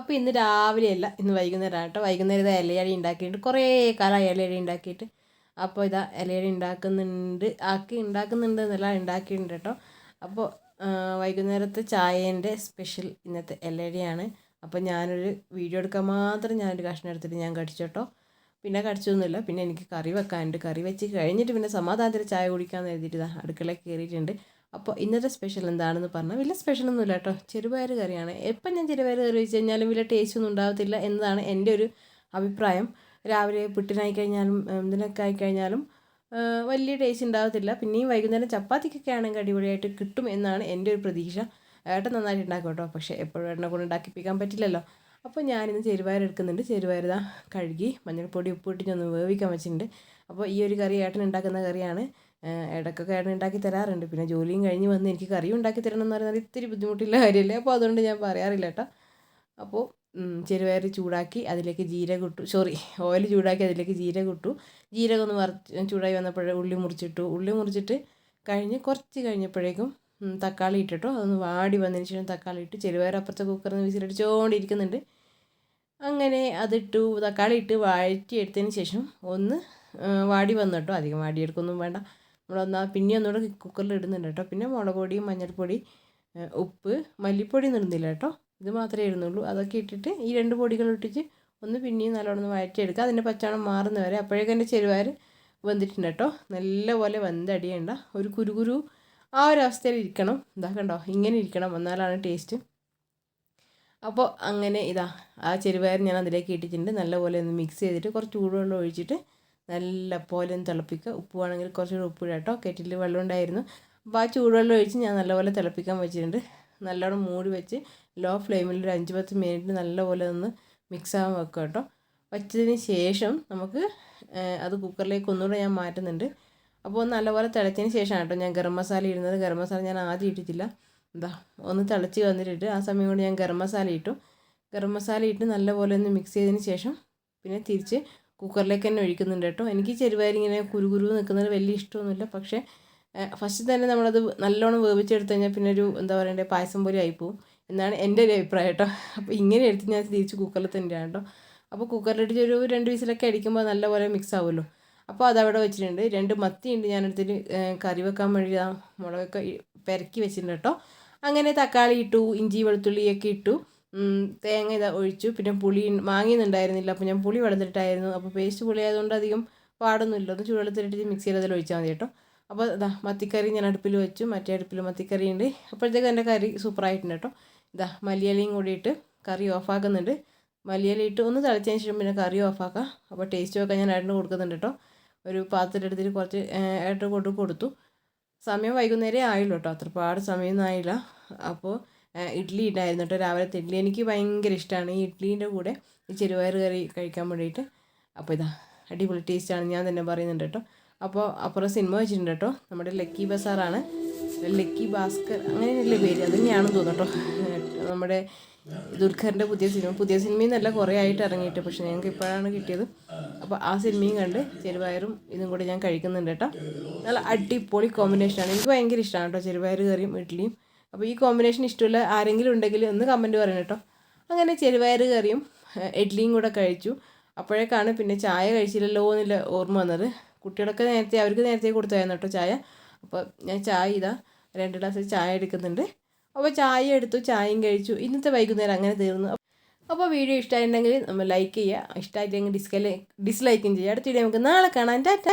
അപ്പോൾ ഇന്ന് രാവിലെയല്ല ഇന്ന് വൈകുന്നേരമാണ് കേട്ടോ. വൈകുന്നേരം ഇതാ ഇലയടി ഉണ്ടാക്കിയിട്ട് കുറേ കാലം ഇലയടി ഉണ്ടാക്കിയിട്ട്. അപ്പോൾ ഇതാ ഇലയടി ഉണ്ടാക്കുന്നുണ്ട്. ആക്കി ഉണ്ടാക്കുന്നുണ്ട് എന്നല്ല ഉണ്ടാക്കിയിട്ടുണ്ട് കേട്ടോ. അപ്പോൾ വൈകുന്നേരത്തെ ചായേന്റെ സ്പെഷ്യൽ ഇന്നത്തെ ഇലയടിയാണ്. അപ്പോൾ ഞാനൊരു വീഡിയോ എടുക്കാൻ മാത്രം ഞാനൊരു കഷ്ണം എടുത്തിട്ട് ഞാൻ കടിച്ചു കേട്ടോ. പിന്നെ കടിച്ചൊന്നുമില്ല. പിന്നെ എനിക്ക് കറി വെക്കാനുണ്ട്. കറി വെച്ച് കഴിഞ്ഞിട്ട് പിന്നെ സമാധാനത്തിൽ ചായ കുടിക്കാമെന്ന് എഴുതിയിട്ട് അടുക്കളയിൽ കയറിയിട്ടുണ്ട്. അപ്പോൾ ഇന്നത്തെ സ്പെഷ്യൽ എന്താണെന്ന് പറഞ്ഞാൽ വലിയ സ്പെഷ്യലൊന്നുമില്ല കേട്ടോ. ചെറുപയർ കറിയാണ്. എപ്പം ഞാൻ ചെറുപയർ കറി വെച്ച് കഴിഞ്ഞാലും വലിയ ടേസ്റ്റ് ഒന്നും ഉണ്ടാകത്തില്ല എന്നതാണ് എന്റെ ഒരു അഭിപ്രായം. രാവിലെ പുട്ടിനായി കഴിഞ്ഞാലും ഇതിനൊക്കെ ആയിക്കഴിഞ്ഞാലും വലിയ ടേസ്റ്റ് ഉണ്ടാകത്തില്ല പിന്നെയും വൈകുന്നേരം ചപ്പാത്തിക്കൊക്കെ ആണെങ്കിൽ അടിപൊളിയായിട്ട് കിട്ടും എന്നാണ് എന്റെ ഒരു പ്രതീക്ഷ. ഏട്ടൻ നന്നായിട്ട് ഉണ്ടാക്കും കേട്ടോ. പക്ഷേ എപ്പോഴും എണ്ണ കൊണ്ട് ഉണ്ടാക്കിപ്പിക്കാൻ പറ്റില്ലല്ലോ. അപ്പോൾ ഞാനിന്ന് ചെറുപയർ എടുക്കുന്നുണ്ട്. ചെറുപയർ ഇതാ കഴുകി മഞ്ഞൾപ്പൊടി ഉപ്പ് ഇട്ടിട്ട് ഒന്ന് വേവിക്കാൻ വെച്ചിട്ടുണ്ട്. അപ്പോൾ ഈ ഒരു കറി ഏട്ടൻ ഉണ്ടാക്കുന്ന കറിയാണ്. ഇടയ്ക്കൊക്കെ ഏട്ടൻ ഉണ്ടാക്കി തരാറുണ്ട്. പിന്നെ ജോലിയും കഴിഞ്ഞ് വന്ന് എനിക്ക് കറി ഉണ്ടാക്കി തരണം എന്ന് പറയുന്നത് ഇത്തിരി ബുദ്ധിമുട്ടുള്ള കാര്യമല്ലേ. അപ്പോൾ അതുകൊണ്ട് ഞാൻ പറയാറില്ല കേട്ടോ. അപ്പോൾ ചെറുപയർ ചൂടാക്കി അതിലേക്ക് ജീരകം ഇട്ടു. സോറി ഓയിൽ ചൂടാക്കി അതിലേക്ക് ജീരകം ഇട്ടു. ജീരകം ഒന്ന് വറുത്ത് ചൂടായി വന്നപ്പോഴേ ഉള്ളി മുറിച്ചിട്ടു. ഉള്ളി മുറിച്ചിട്ട് കഴിഞ്ഞ് കുറച്ച് കഴിഞ്ഞപ്പോഴേക്കും തക്കാളി ഇട്ടിട്ടോ. അതൊന്ന് വാടി വന്നതിന് ശേഷം തക്കാളി ഇട്ട് ചെറുപയർ അപ്പുറത്തെ കുക്കറിൽ നിന്ന് വിസിലടിച്ചുകൊണ്ടിരിക്കുന്നുണ്ട് അങ്ങനെ അതിട്ടു തക്കാളി ഇട്ട് വഴറ്റി എടുത്തതിന് ശേഷം ഒന്ന് വാടി വന്നു കേട്ടോ. അധികം വാടിയെടുക്കൊന്നും വേണ്ട. നമ്മളൊന്നാ പിന്നെ ഒന്നുകൂടെ കുക്കറിൽ ഇടുന്നുണ്ട് കേട്ടോ. പിന്നെ മുളക് പൊടി മഞ്ഞൾപ്പൊടി ഉപ്പ് മല്ലിപ്പൊടി ഇടുന്നില്ല കേട്ടോ. ഇത് മാത്രമേ ഇടുന്നുള്ളൂ. അതൊക്കെ ഇട്ടിട്ട് ഈ രണ്ട് പൊടികൾ ഇട്ടിട്ട് ഒന്ന് പിന്നെയും നല്ലോണം ഒന്ന് വഴറ്റിയെടുക്കുക. അതിന്റെ പച്ചവണം മാറുന്ന വരെ അപ്പോഴേക്കും എന്റെ ചെരുവാർ വെന്തിട്ടുണ്ട് കേട്ടോ. നല്ലപോലെ വെന്തടിയേണ്ട. ഒരു കുരുകുരു ആ ഒരു അവസ്ഥയിൽ ഇരിക്കണം. ഇതാ കണ്ടോ? ഇങ്ങനെ ഇരിക്കണം. എന്നാലാണ് ടേസ്റ്റ്. അപ്പോൾ അങ്ങനെ ഇതാ ആ ചെരുവയർ ഞാൻ അതിലേക്ക് ഇട്ടിട്ടുണ്ട്. നല്ലപോലെ ഒന്ന് മിക്സ് ചെയ്തിട്ട് കുറച്ച് ചൂടുവെള്ളം ഒഴിച്ചിട്ട് നല്ല പോലെ ഒന്ന് തിളപ്പിക്കുക. ഉപ്പ് വേണമെങ്കിൽ കുറച്ചുകൂടി ഉപ്പ് കേട്ടോ. കെറ്റിൽ വെള്ളം ഉണ്ടായിരുന്നു. അപ്പോൾ ആ ചൂടുവെള്ളം ഒഴിച്ച് ഞാൻ നല്ലപോലെ തിളപ്പിക്കാൻ വെച്ചിട്ടുണ്ട്. നല്ലോണം മൂടി വെച്ച് ലോ ഫ്ലെയിമിൽ ഒരു അഞ്ച് പത്ത് മിനിറ്റ് നല്ലപോലെ ഒന്ന് മിക്സ് ആവാൻ വെക്കുക കേട്ടോ. വച്ചതിന് ശേഷം നമുക്ക് അത് കുക്കറിലേക്ക് ഒന്നുകൂടെ ഞാൻ മാറ്റുന്നുണ്ട്. അപ്പോൾ നല്ലപോലെ തിളച്ചതിന് ശേഷമാണ് കേട്ടോ ഞാൻ ഗരം മസാല ഇടുന്നത്. ഗരം മസാല ഞാൻ ആദ്യം ഇട്ടിട്ടില്ല. എന്താ ഒന്ന് തിളച്ച് വന്നിട്ടിട്ട് ആ സമയം കൊണ്ട് ഞാൻ ഗരം മസാല ഇട്ടു. ഗരം മസാല ഇട്ട് നല്ലപോലെ ഒന്ന് മിക്സ് ചെയ്തതിന് ശേഷം പിന്നെ തിരിച്ച് കുക്കറിലേക്ക് തന്നെ ഒഴിക്കുന്നുണ്ട് കേട്ടോ. എനിക്ക് ഇങ്ങനെ കുരുകുരു നിൽക്കുന്നത് വലിയ ഇഷ്ടമൊന്നുമില്ല. പക്ഷേ ഫസ്റ്റ് തന്നെ നമ്മളത് നല്ലോണം വേവിച്ചെടുത്ത് കഴിഞ്ഞാൽ പിന്നെ ഒരു എന്താ പറയണ്ടേ പായസം പോലെ ആയിപ്പോവും എന്നാണ് എന്റെ ഒരു അഭിപ്രായം കേട്ടോ. അപ്പോൾ ഇങ്ങനെ എടുത്ത് ഞാൻ തിരിച്ച് കുക്കറിൽ തന്നെയാണ് കേട്ടോ. അപ്പോൾ കുക്കറിലിട്ട് ഒരു രണ്ട് വിസിലൊക്കെ അടിക്കുമ്പോൾ നല്ലപോലെ മിക്സ് ആവുമല്ലോ. അപ്പോൾ അതവിടെ വെച്ചിട്ടുണ്ട്. രണ്ട് മത്തിയുണ്ട് ഞാനെടുത്തിട്ട് കറി വെക്കാൻ വേണ്ടി മുളകൊക്കെ പെരക്കി വെച്ചിട്ടുണ്ട് കേട്ടോ. അങ്ങനെ തക്കാളി ഇട്ടു ഇഞ്ചി വെളുത്തുള്ളിയൊക്കെ ഇട്ടു. തേങ്ങ ഇത് ഒഴിച്ചു. പിന്നെ പുളി മാങ്ങിയുന്നുണ്ടായിരുന്നില്ല അപ്പോൾ ഞാൻ പുളി വെള്ളത്തിലിട്ടായിരുന്നു. അപ്പോൾ പേസ്റ്റ് പുളി ആയതുകൊണ്ട് അധികം പാടൊന്നുമില്ല. ഒന്ന് ചൂടുവെള്ളത്തിലിട്ട് മിക്സ് ചെയ്തതിൽ ഒഴിച്ചാൽ മതി കേട്ടോ. അപ്പോൾ ഇതാ മത്തിക്കറി ഞാൻ അടുപ്പിൽ വെച്ചു. മറ്റേ അടുപ്പിൽ മത്തിക്കറി ഉണ്ട്. അപ്പോഴത്തേക്ക് എന്റെ കറി സൂപ്പറായിട്ടുണ്ട് കേട്ടോ. ഇതാ മല്ലിയിലയും ഇട്ട് കറി ഓഫാക്കുന്നുണ്ട് മല്ലിയില ഇട്ട് ഒന്ന് തിളച്ചതിന് ശേഷം പിന്നെ കറി ഓഫാക്കാം അപ്പോൾ ടേസ്റ്റ് ഒക്കെ ഞാൻ ഏട്ടന് കൊടുക്കുന്നുണ്ട് കേട്ടോ. ഒരു പാത്രത്തിലെടുത്തിട്ട് കുറച്ച് ഏട്ടൻ കൊണ്ട് കൊടുത്തു. സമയം വൈകുന്നേരം ആയുള്ളൂ കേട്ടോ. അത്രപാട് സമയമൊന്നും ആയില്ല. അപ്പോൾ ഇഡ്ഡലി ഉണ്ടായിരുന്നു കേട്ടോ രാവിലത്തെ ഇഡ്ഡലി എനിക്ക് ഭയങ്കര ഇഷ്ടമാണ് ഈ ഇഡ്ഡലീന്റെ കൂടെ ഈ ചെറുപയർ കറി കഴിക്കാൻ വേണ്ടിയിട്ട്. അപ്പോൾ ഇതാ അടിപൊളി ടേസ്റ്റാണ് ഞാൻ തന്നെ പറയുന്നുണ്ട് കേട്ടോ. അപ്പോൾ അപ്പുറം സിനിമ വെച്ചിട്ടുണ്ട് കേട്ടോ. നമ്മുടെ ലക്കി ബസാറാണ്. ലക്കി ഭാസ്കർ അങ്ങനെയല്ലേ പേര്? അത് തന്നെയാണെന്ന് തോന്നുന്നു കേട്ടോ. നമ്മുടെ ദുൽഖറിന്റെ പുതിയ സിനിമ. പുതിയ സിനിമയിൽ നല്ല കുറേ ആയിട്ട് ഇറങ്ങിയിട്ട് പക്ഷേ ഞങ്ങൾക്ക് ഇപ്പോഴാണ് കിട്ടിയത്. അപ്പോൾ ആ സിനിമയും കണ്ട് ചെറുപയറും ഇതും കൂടെ ഞാൻ കഴിക്കുന്നുണ്ട് കേട്ടോ. നല്ല അടിപൊളി കോമ്പിനേഷനാണ് എനിക്ക് ഭയങ്കര ഇഷ്ടമാണ് കേട്ടോ ചെറുപയർ കറിയും ഇഡ്ഡലിയും അപ്പോൾ ഈ കോമ്പിനേഷൻ ഇഷ്ടമുള്ള ആരെങ്കിലും ഉണ്ടെങ്കിൽ ഒന്ന് കമന്റ് പറയണം കേട്ടോ. അങ്ങനെ ചെറുപയർ കറിയും ഇഡ്ഡലിയും കൂടെ കഴിച്ചു. അപ്പോഴേക്കാണ് പിന്നെ ചായ കഴിച്ചില്ലല്ലോ എന്നുള്ള ഓർമ്മ വന്നത്. കുട്ടികളൊക്കെ നേരത്തെ അവർക്ക് നേരത്തെ കൊടുത്തായിരുന്നു കേട്ടോ ചായ. അപ്പോൾ ഞാൻ ചായ ഇതാ രണ്ട് ഗ്ലാസ് ചായ എടുക്കുന്നുണ്ട്. അപ്പോൾ ചായ എടുത്തു ചായയും കഴിച്ചു. ഇന്നത്തെ വൈകുന്നേരം അങ്ങനെ തീർന്നു. അപ്പോൾ വീഡിയോ ഇഷ്ടമായിട്ടുണ്ടെങ്കിൽ നമ്മൾ ലൈക്ക് ചെയ്യുക. ഇഷ്ടമായിട്ടെങ്കിൽ ഡിസ്കൈ ഡിസ്ലൈക്കും ചെയ്യുക. അടുത്ത വീഡിയോ നമുക്ക് നാളെ കാണാൻ ടാറ്റ.